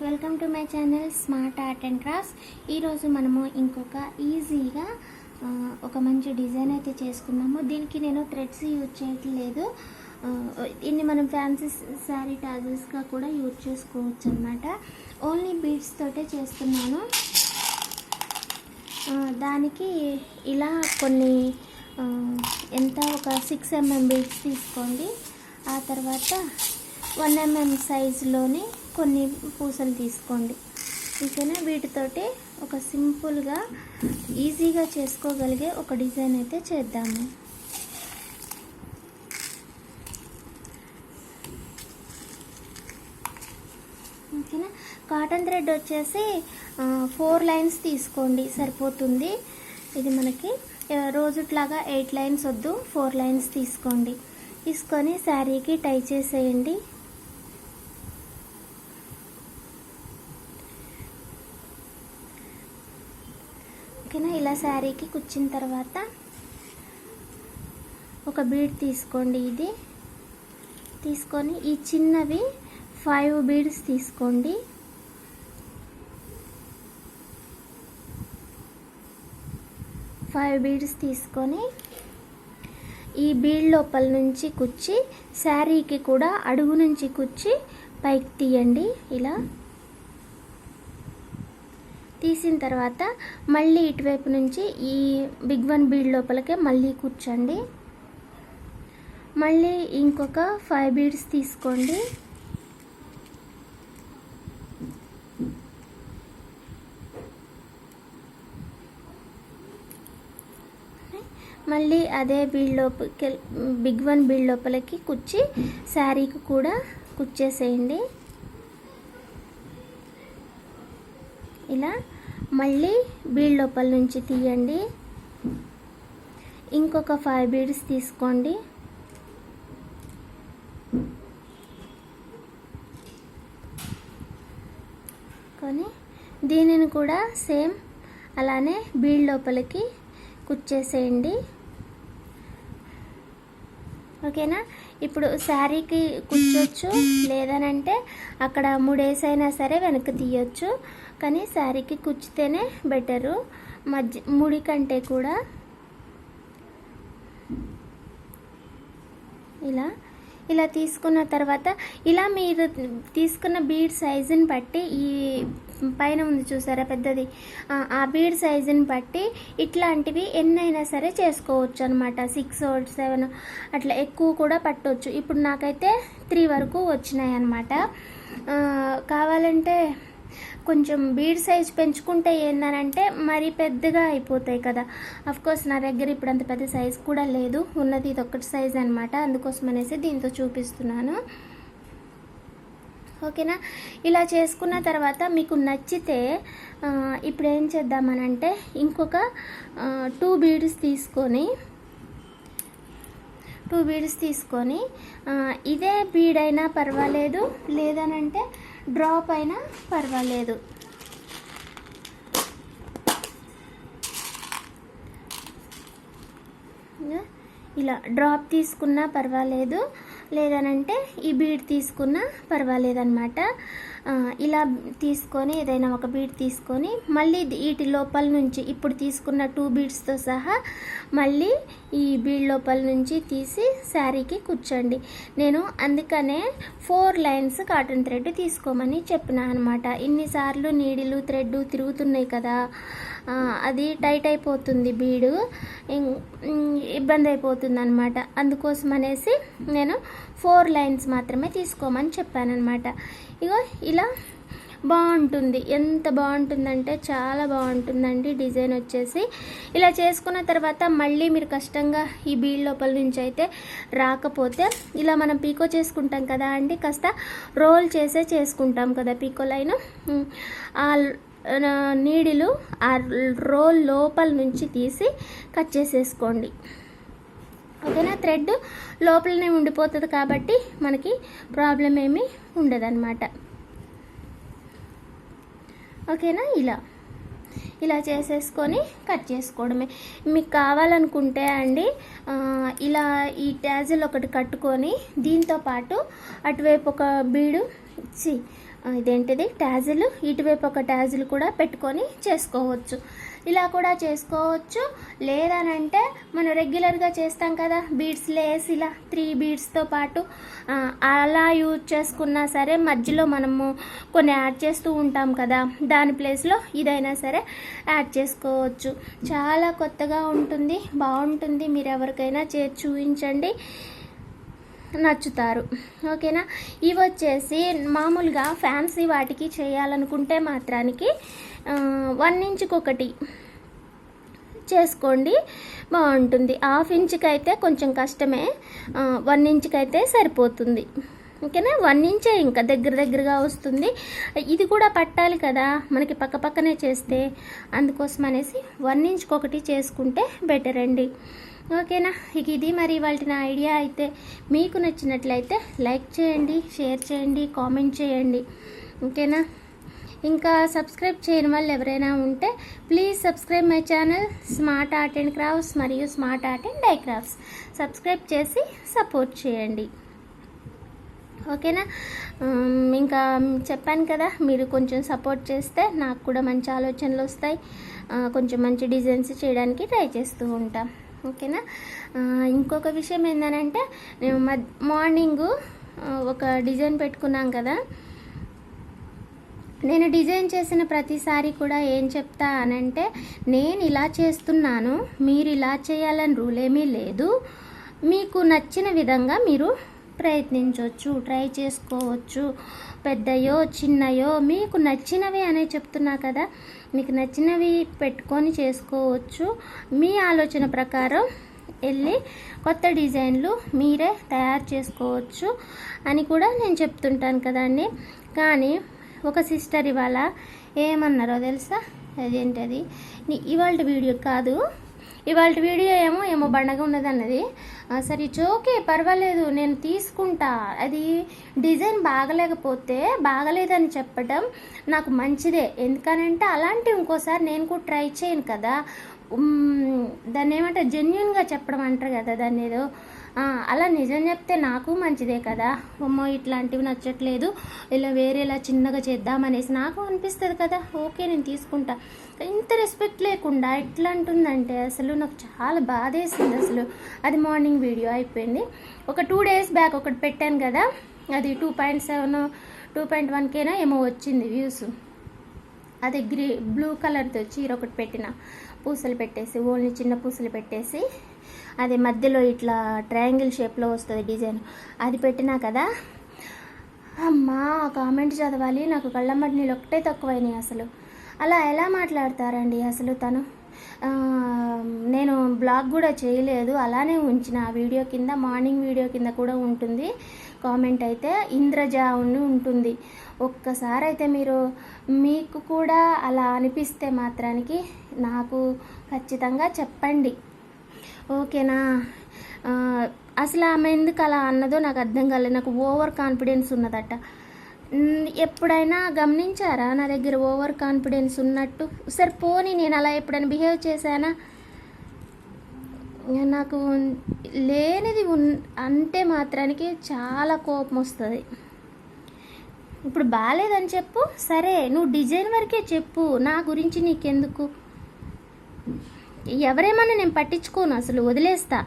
Welcome to my channel smart art and crafts ఈరోజు మనము ఇంకొక ఈజీగా ఒక మంచి డిజైన్ అయితే చేసుకున్నాము. దీనికి నేను థ్రెడ్స్ యూజ్ చేయట్లేదు. ఆ, దీన్ని మనం ఫ్యాన్సీ శారీ టాజెస్గా కూడా యూజ్ చేసుకోవచ్చు అనమాట ఓన్లీ బీడ్స్ తోటే చేస్తున్నాను. దానికి ఇలా కొన్ని ఎంత ఒక సిక్స్ ఎంఎం బీడ్స్ తీసుకోండి. ఆ తర్వాత వన్ ఎంఎం సైజులోని కొన్ని పూసలు తీసుకోండి. ఓకేనా? వీటితోటి ఒక సింపుల్గా ఈజీగా చేసుకోగలిగే ఒక డిజైన్ అయితే చేద్దాము. ఓకేనా? కాటన్ థ్రెడ్ వచ్చేసి ఫోర్ లైన్స్ తీసుకోండి. సరిపోతుంది. ఇది మనకి రోజుట్లాగా ఎయిట్ లైన్స్ వద్దు ఫోర్ లైన్స్ తీసుకోండి. తీసుకొని శారీకి టై చేసేయండి. ఇలా శారీకి కుచ్చిన తర్వాత ఒక బీడ్ తీసుకోండి ఇది. తీసుకొని ఈ చిన్నవి ఫైవ్ బీడ్స్ తీసుకోండి. ఫైవ్ బీడ్స్ తీసుకొని ఈ బీడ్ లోపల నుంచి కుచ్చి శారీకి కూడా అడుగు నుంచి కుచ్చి పైకి తీయండి. ఇలా తీసిన తర్వాత మళ్ళీ ఇటువైపు నుంచి ఈ బిగ్ వన్ బీడ్ లోపలికే మళ్ళీ కూర్చోండి. మళ్ళీ ఇంకొక ఫైవ్ బీడ్స్ తీసుకోండి. మళ్ళీ అదే బీడ్ లోపలికి బిగ్ వన్ బీడ్ లోపలికి కుచ్చి శారీకి కూడా కుచ్చేసేయండి. ఇలా మళ్ళీ బీడ్ లోపల నుంచి తీయండి. ఇంకొక ఫైవ్ బీడ్స్ తీసుకోండి. కొని దీనిని కూడా సేమ్ అలానే బీడ్ లోపలికి కుచ్చేసేయండి ఓకేనా? ఇప్పుడు శారీకి కుచ్చొచ్చు లేదనంటే అక్కడ మూడేసైనా సరే వెనక్కి తీయొచ్చు. కానీ శారీకి కుచ్చితేనే బెటరు. మధ్య ముడి కంటే కూడా. ఇలా ఇలా తీసుకున్న తర్వాత ఇలా మీరు తీసుకున్న బీడ్ సైజుని బట్టి ఈ పైన ఉంది చూసారా పెద్దది? ఆ, బీడ్ సైజుని బట్టి ఇట్లాంటివి ఎన్నైనా సరే చేసుకోవచ్చు అనమాట సిక్స్ సెవెన్ అట్లా ఎక్కువ కూడా పట్టవచ్చు ఇప్పుడు నాకైతే త్రీ వరకు వచ్చినాయి అనమాట కావాలంటే కొంచెం బీడ్ సైజ్ పెంచుకుంటే ఏందనంటే మరీ పెద్దగా అయిపోతాయి కదా. అఫ్ కోర్స్ నా దగ్గర ఇప్పుడు అంత పెద్ద సైజ్ కూడా లేదు. ఉన్నది ఇది ఒక్కటి సైజ్ అనమాట అందుకోసం అనేసి దీంతో చూపిస్తున్నాను. ఓకేనా? ఇలా చేసుకున్న తర్వాత మీకు నచ్చితే ఇప్పుడు ఏం చేద్దామనంటే ఇంకొక టూ బీడ్స్ తీసుకొని టూ బీడ్స్ తీసుకొని ఇదే బీడ్ అయినా పర్వాలేదు. లేదనంటే డ్రాప్ అయినా పర్వాలేదు. ఇలా డ్రాప్ తీసుకున్నా పర్వాలేదు. లేదనంటే ఈ బీడ్ తీసుకున్నా పర్వాలేదు అనమాట ఇలా తీసుకొని ఏదైనా ఒక బీడ్ తీసుకొని మళ్ళీ వీటి లోపల నుంచి ఇప్పుడు తీసుకున్న టూ బీడ్స్తో సహా మళ్ళీ ఈ బీడ్ లోపల నుంచి తీసి శారీకి కూర్చోండి. నేను అందుకనే ఫోర్ లైన్స్ కాటన్ థ్రెడ్ తీసుకోమని చెప్పిన అనమాట ఇన్నిసార్లు నీడిలు థ్రెడ్ తిరుగుతున్నాయి కదా. అది టైట్ అయిపోతుంది బీడు. ఇబ్బంది అయిపోతుంది అనమాట అందుకోసం అనేసి నేను ఫోర్ లైన్స్ మాత్రమే తీసుకోమని చెప్పానమాట ఇగో ఇలా బాగుంటుంది. ఎంత బాగుంటుందంటే చాలా బాగుంటుందండి డిజైన్ వచ్చేసి. ఇలా చేసుకున్న తర్వాత మళ్ళీ మీరు కష్టంగా ఈ బీడ్ లోపల నుంచి అయితే రాకపోతే ఇలా మనం పీకో చేసుకుంటాం కదా అండి. కాస్త రోల్ చేసే చేసుకుంటాం కదా పీకో లైన్. నీడిలు ఆ రోల్ లోపల నుంచి తీసి కట్ చేసేసుకోండి. ఓకేనా? థ్రెడ్ లోపలనే ఉండిపోతుంది కాబట్టి మనకి ప్రాబ్లం ఏమీ ఉండదన్నమాట. ఓకేనా? ఇలా. ఇలా చేసేసుకొని కట్ చేసుకోవడమే. మీకు కావాలనుకుంటే అండి ఇలా ఈ ట్యాజిల్ ఒకటి కట్టుకొని దీంతో పాటు అటువైపు ఒక బీడు ఇచ్చి ఇదేంటిది? ట్యాజులు. ఇటువైపు ఒక ట్యాజులు కూడా పెట్టుకొని చేసుకోవచ్చు. ఇలా కూడా చేసుకోవచ్చు. లేదనంటే మనం రెగ్యులర్గా చేస్తాం కదా బీడ్స్ లేసి ఇలా త్రీ బీడ్స్తో పాటు అలా యూజ్ చేసుకున్నా సరే మధ్యలో మనము కొన్ని యాడ్ చేస్తూ ఉంటాం కదా దాని ప్లేస్లో ఇదైనా సరే యాడ్ చేసుకోవచ్చు. చాలా కొత్తగా ఉంటుంది బాగుంటుంది. మీరు ఎవరికైనా చే చూపించండి. నచ్చుతారు. ఓకేనా? ఇవి వచ్చేసి మామూలుగా ఫ్యాన్సీ వాటికి చేయాలనుకుంటే మాత్రానికి వన్ ఇంచుకి ఒకటి చేసుకోండి బాగుంటుంది. హాఫ్ ఇంచుకి అయితే కొంచెం కష్టమే వన్ ఇంచ్కి అయితే సరిపోతుంది. ఓకేనా? వన్ ఇంచే ఇంకా దగ్గర దగ్గరగా వస్తుంది. ఇది కూడా పట్టాలి కదా మనకి పక్క పక్కనే చేస్తే. అందుకోసం అనేసి వన్ ఇంచ్కి ఒకటి చేసుకుంటే బెటర్ అండి. ఓకేనా? ఇక ఇది మరి వాళ్ళ నా ఐడియా. అయితే మీకు నచ్చినట్లయితే లైక్ చేయండి షేర్ చేయండి కామెంట్ చేయండి. ఓకేనా? ఇంకా సబ్స్క్రైబ్ చేయని వాళ్ళు ఎవరైనా ఉంటే please subscribe my channel smart art and crafts మరియు smart art and dye crafts. Subscribe చేసి సపోర్ట్ చేయండి. ఓకేనా? ఇంకా చెప్పాను కదా మీరు కొంచెం సపోర్ట్ చేస్తే నాకు కూడా మంచి ఆలోచనలు వస్తాయి. కొంచెం మంచి డిజైన్స్ చేయడానికి ట్రై చేస్తూ ఉంటాం. ఓకేనా? ఇంకొక విషయం ఏంటనంటే మేము మద్ మార్నింగు ఒక డిజైన్ పెట్టుకున్నాం కదా. నేను డిజైన్ చేసిన ప్రతిసారి కూడా ఏం చెప్తా అనంటే నేను ఇలా చేస్తున్నాను మీరు ఇలా చేయాలని రూల్ ఏమీ లేదు. మీకు నచ్చిన విధంగా మీరు ప్రయత్నించవచ్చు ట్రై చేసుకోవచ్చు. పెద్దయో చిన్నయో మీకు నచ్చినవి అనే చెప్తున్నా కదా మీకు నచ్చినవి పెట్టుకొని చేసుకోవచ్చు. మీ ఆలోచన ప్రకారం వెళ్ళి కొత్త డిజైన్లు మీరే తయారు చేసుకోవచ్చు అని కూడా నేను చెప్తుంటాను కదండి కానీ ఒక సిస్టర్ ఇవాళ ఏమన్నారో తెలుసా? అదేంటది? ఇవాళ వీడియో కాదు. ఇవాళ వీడియో ఏమో ఏమో బండగా ఉన్నది అన్నది సరే ఇట్స్ ఓకే పర్వాలేదు నేను తీసుకుంటా. అది డిజైన్ బాగలేకపోతే బాగలేదని చెప్పడం నాకు మంచిదే. ఎందుకనంటే అలాంటి ఇంకోసారి నేను కూడా ట్రై చేయను కదా. దాన్ని ఏమంటారు? జెన్యున్గా చెప్పడం అంటారు కదా దాన్ని ఏదో. అలా నిజం చెప్తే నాకు మంచిదే కదా. అమ్మో ఇట్లాంటివి నచ్చట్లేదు. ఇలా వేరేలా చిన్నగా చేద్దామనేసి నాకు అనిపిస్తుంది కదా. ఓకే నేను తీసుకుంటా. ఇంత రెస్పెక్ట్ లేకుండా ఎట్లా అంటుందంటే అసలు నాకు చాలా బాధేసింది అసలు. అది మార్నింగ్ వీడియో అయిపోయింది. ఒక టూ డేస్ బ్యాక్ ఒకటి పెట్టాను కదా. అది two point seven two point వన్కేనా ఏమో వచ్చింది వ్యూస్ అది గ్రీ బ్లూ కలర్తో చీర ఒకటి పెట్టిన. పూసలు పెట్టేసి ఓన్లీ చిన్న పూసలు పెట్టేసి అది మధ్యలో ఇట్లా ట్రయాంగిల్ షేప్లో వస్తుంది డిజైన్. అది పెట్టినా కదా? అమ్మా కామెంట్ చదవాలి. నాకు కళ్ళమ్మటి నీళ్ళు ఒకటే తక్కువైనాయి అసలు. అలా ఎలా మాట్లాడతారండి అసలు తను? నేను బ్లాగ్ కూడా చేయలేదు. అలానే ఉంచిన. ఆ వీడియో కింద మార్నింగ్ వీడియో కింద కూడా ఉంటుంది. కామెంట్ అయితే ఇంద్రజ అని ఉంటుంది. ఒక్కసారి అయితే మీరు మీకు కూడా అలా అనిపిస్తే మాత్రానికి నాకు ఖచ్చితంగా చెప్పండి. ఓకేనా? అసలు ఆమె ఎందుకు అలా అన్నదో నాకు అర్థం కాలేదు. నాకు ఓవర్ కాన్ఫిడెన్స్ ఉన్నదట. ఎప్పుడైనా గమనించారా? నా దగ్గర ఓవర్ కాన్ఫిడెన్స్ ఉన్నట్టు. సరే పోనీ నేను అలా ఎప్పుడైనా బిహేవ్ చేశానా? నాకు లేనిది ఉన్ అంటే మాత్రానికి చాలా కోపం వస్తుంది. ఇప్పుడు బాగాలేదని చెప్పు. సరే నువ్వు డిజైన్ వరకే చెప్పు. నా గురించి నీకెందుకు? ఎవరేమన్నా నేను పట్టించుకోను అసలు వదిలేస్తా.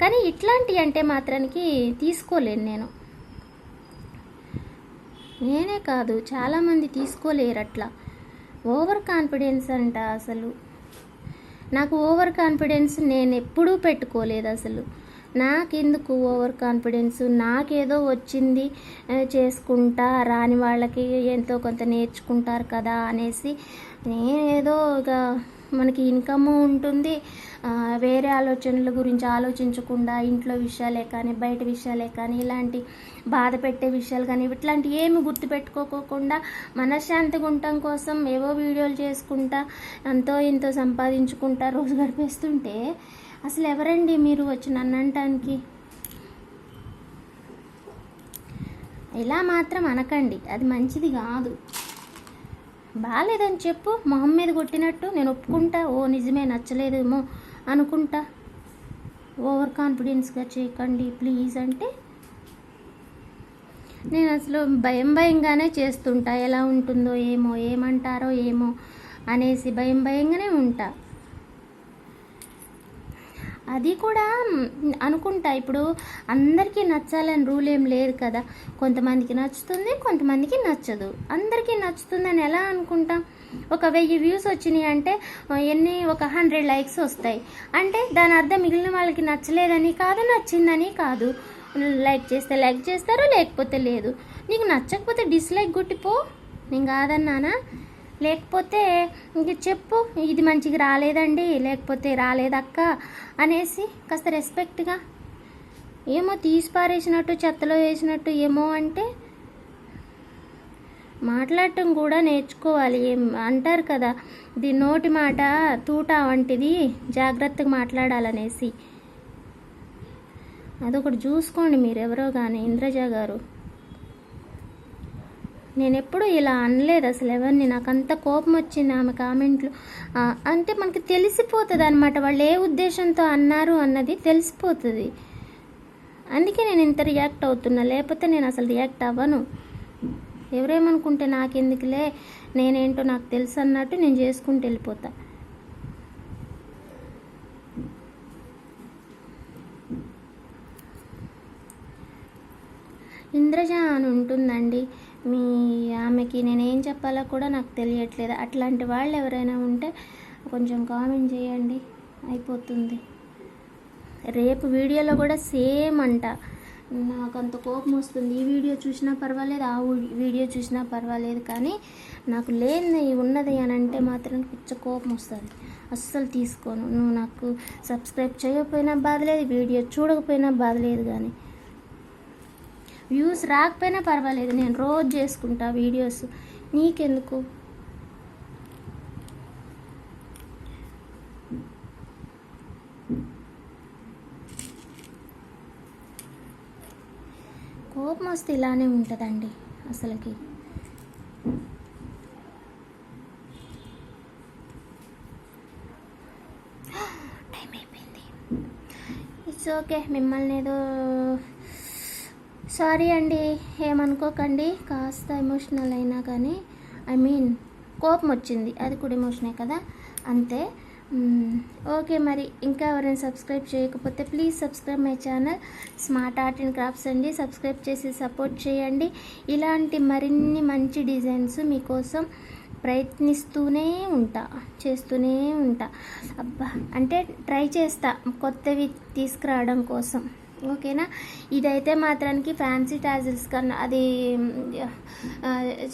కానీ ఇట్లాంటి అంటే మాత్రానికి తీసుకోలేను నేను. నేనే కాదు చాలామంది తీసుకోలేరు అట్లా ఓవర్ కాన్ఫిడెన్స్ అంట అసలు. నాకు ఓవర్ కాన్ఫిడెన్స్ నేను ఎప్పుడూ పెట్టుకోలేదు అసలు. నాకెందుకు ఓవర్ కాన్ఫిడెన్స్? నాకేదో వచ్చింది చేసుకుంటా రాని వాళ్ళకి ఎంతో కొంత నేర్చుకుంటారు కదా అనేసి నేనేదో ఇక మనకి ఇన్కమ్ ఉంటుంది. వేరే ఆలోచనల గురించి ఆలోచించకుండా ఇంట్లో విషయాలే కానీ బయట విషయాలే కానీ ఇలాంటి బాధ పెట్టే విషయాలు కానీ ఇట్లాంటి ఏమి గుర్తుపెట్టుకోకుండా మనశ్శాంతిగా ఉండటం కోసం ఏవో వీడియోలు చేసుకుంటా ఎంతో ఇంతో సంపాదించుకుంటా రోజు గడిపేస్తుంటే అసలు ఎవరండి మీరు వచ్చి నన్ను అనటానికి ఇలా మాత్రం అనకండి. అది మంచిది కాదు. బాగాలేదని చెప్పు మొహం మీద కొట్టినట్టు నేను ఒప్పుకుంటా. ఓ నిజమే నచ్చలేదేమో అనుకుంటా. ఓవర్ కాన్ఫిడెన్స్గా చేయకండి ప్లీజ్ అంటే. నేను అసలు భయం భయంగానే చేస్తుంటా. ఎలా ఉంటుందో ఏమో ఏమంటారో ఏమో అనేసి భయం భయంగానే ఉంటా. అది కూడా అనుకుంటా. ఇప్పుడు అందరికీ నచ్చాలని రూల్ ఏం లేదు కదా. కొంతమందికి నచ్చుతుంది కొంతమందికి నచ్చదు. అందరికీ నచ్చుతుందని ఎలా అనుకుంటాం? ఒక వెయ్యి వ్యూస్ వచ్చినాయి అంటే ఎన్ని? ఒక హండ్రెడ్ లైక్స్ వస్తాయి. అంటే దాని అర్థం మిగిలిన వాళ్ళకి నచ్చలేదని కాదు నచ్చిందని కాదు. లైక్ చేస్తే లైక్ చేస్తారు లేకపోతే లేదు. నీకు నచ్చకపోతే డిస్లైక్ గుట్టిపో నేను కాదన్నానా? లేకపోతే ఇంక చెప్పు ఇది మంచిగా రాలేదండి లేకపోతే రాలేదక్క అనేసి కాస్త రెస్పెక్ట్గా ఏమో తీసి పారేసినట్టు చెత్తలో వేసినట్టు ఏమో అంటే మాట్లాడటం కూడా నేర్చుకోవాలి. ఏం అంటారు కదా ఇది నోటి మాట తూట వంటిది జాగ్రత్తగా మాట్లాడాలనేసి. అదొకటి చూసుకోండి మీరు ఎవరో కానీ ఇంద్రజ గారు. నేను ఎప్పుడూ ఇలా అనలేదు అసలు ఎవరిని. నాకు అంత కోపం వచ్చింది ఆమె కామెంట్లు. అంటే మనకి తెలిసిపోతుంది అనమాట వాళ్ళు ఏ ఉద్దేశంతో అన్నారు అన్నది తెలిసిపోతుంది. అందుకే నేను ఇంత రియాక్ట్ అవుతున్నా. లేకపోతే నేను అసలు రియాక్ట్ అవ్వను. ఎవరేమనుకుంటే నాకెందుకులే? నేనేంటో నాకు తెలుసు అన్నట్టు నేను చేసుకుంటూ వెళ్ళిపోతా. ఇంద్రజ అని ఉంటుందండి. మీ ఆమెకి నేనేం చెప్పాలో కూడా నాకు తెలియట్లేదు. అట్లాంటి వాళ్ళు ఎవరైనా ఉంటే కొంచెం కామెంట్ చేయండి. అయిపోతుంది. రేపు వీడియోలో కూడా సేమ్ అంట. నాకు అంత కోపం వస్తుంది. ఈ వీడియో చూసినా పర్వాలేదు ఆ వీడియో చూసినా పర్వాలేదు. కానీ నాకు లేని ఉన్నది అని అంటే మాత్రం పిచ్చ కోపం వస్తుంది. అస్సలు తీసుకోను. నువ్వు నాకు సబ్స్క్రైబ్ చేయకపోయినా బాధలేదు వీడియో చూడకపోయినా బాధలేదు కానీ. వ్యూస్ రాకపోయినా పర్వాలేదు నేను రోజు చేసుకుంటా వీడియోస్. నీకెందుకు? కోపం వస్తే ఇలానే ఉంటుందండి అసలుకి. టైం అయిపోయింది. ఇట్స్ ఓకే మిమ్మల్ని ఏదో సారీ అండి ఏమనుకోకండి. కాస్త ఎమోషనల్ అయినా కానీ ఐ మీన్ కోపం వచ్చింది. అది కూడా ఎమోషనే కదా? అంతే. ఓకే మరి ఇంకా ఎవరైనా సబ్స్క్రైబ్ చేయకపోతే please subscribe my channel smart art and crafts అండి. సబ్స్క్రైబ్ చేసి సపోర్ట్ చేయండి. ఇలాంటి మరిన్ని మంచి డిజైన్స్ మీకోసం ప్రయత్నిస్తూనే ఉంటా. చేస్తూనే ఉంటా. అబ్బా అంటే ట్రై చేస్తా. కొత్తవి తీసుకురావడం కోసం. ఓకేనా? ఇదైతే మాత్రానికి ఫ్యాన్సీ టాజిల్స్ కన్నా అది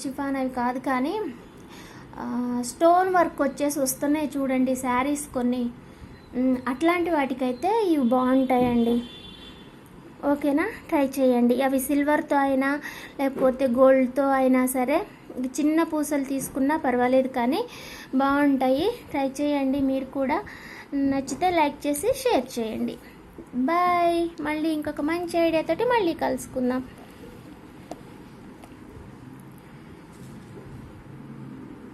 షిఫాన్ అవి కాదు కానీ స్టోన్ వర్క్ వచ్చేసి వస్తున్నాయి చూడండి శారీస్ కొన్ని. అట్లాంటి వాటికైతే ఇవి బాగుంటాయండి. ఓకేనా? ట్రై చేయండి. అవి సిల్వర్తో అయినా లేకపోతే గోల్డ్తో అయినా సరే చిన్న పూసలు తీసుకున్నా పర్వాలేదు కానీ బాగుంటాయి. ట్రై చేయండి మీరు కూడా. నచ్చితే లైక్ చేసి షేర్ చేయండి. బాయ్. మళ్ళీ ఇంకొక మంచి ఐడియాతోటి మళ్ళీ కలుసుకుందాం.